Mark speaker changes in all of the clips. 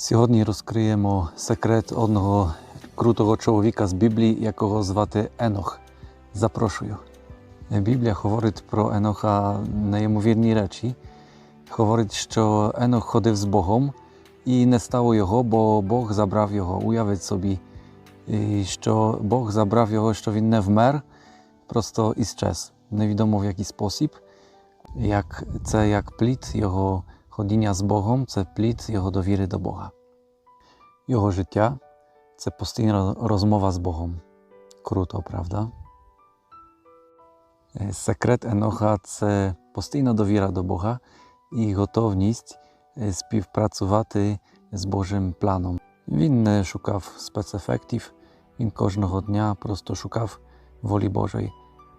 Speaker 1: Сьогодні розкриємо секрет одного крутого чоловіка з Біблії, якого звати Енох. Запрошую. Біблія говорить про Еноха неймовірні речі. Говорить, що Енох ходив з Богом і не стало його, бо Бог забрав його. Уявіть собі, що Бог забрав його, що він не вмер, просто іщез. Невідомо в який спосіб. Як, це як плід його ходіння з Богом, це плід його довіри до Бога. Його життя це постійна розмова з Богом. Круто, правда? Е, Секрет Еноха це постійна довіра до Бога і готовність е, співпрацювати з Божим планом. Він не шукав спецефектів, він кожного дня просто шукав волі Божої,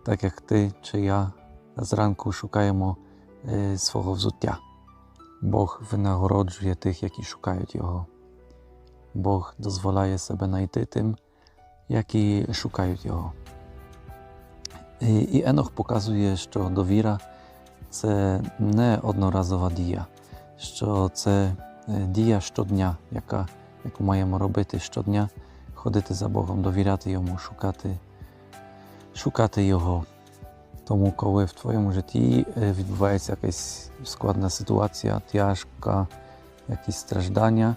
Speaker 1: так як ти чи я зранку шукаємо е, свого взуття. Бог винагороджує тих, які шукають Його. Бог дозволяє себе знайти тим, які шукають Його. І, Енох показує, що довіра це не одноразова дія, що це е, дія щодня, яка, яку маємо робити щодня, ходити за Богом, довіряти Йому, шукати, шукати Його. Тому, коли в твоєму житті е, відбувається якась складна ситуація, тяжка, якісь страждання,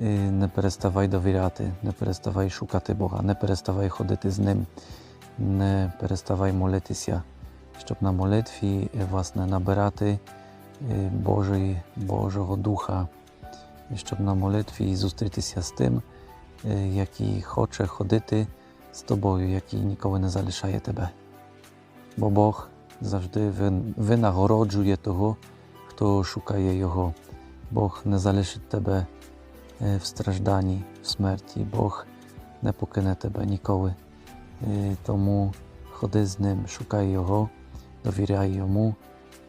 Speaker 1: е, не переставай довіряти, не переставай шукати Бога, не переставай ходити з Ним, не переставай молитися, щоб на молитві е, власне набирати Божої, Божого Духа, щоб на молитві зустрітися з тим, який хоче ходити з тобою, який ніколи не залишає тебе. Бо Бог завжди винагороджує того, хто шукає Його. Бог не залишить тебе е, в стражданні, в смерті. Бог не покине тебе ніколи. Е, Тому ходи з ним, шукай Його, довіряй йому,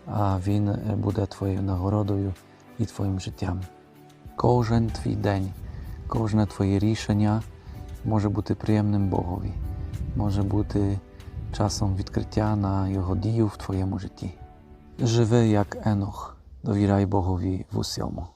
Speaker 1: а Він е, буде твоєю нагородою і твоїм життям. Кожен твій день, кожне твоє рішення може бути приємним Богові, може бути часом відкриття на Його дію в твоєму житті. Живи як Енох, довіряй Богові в усьому.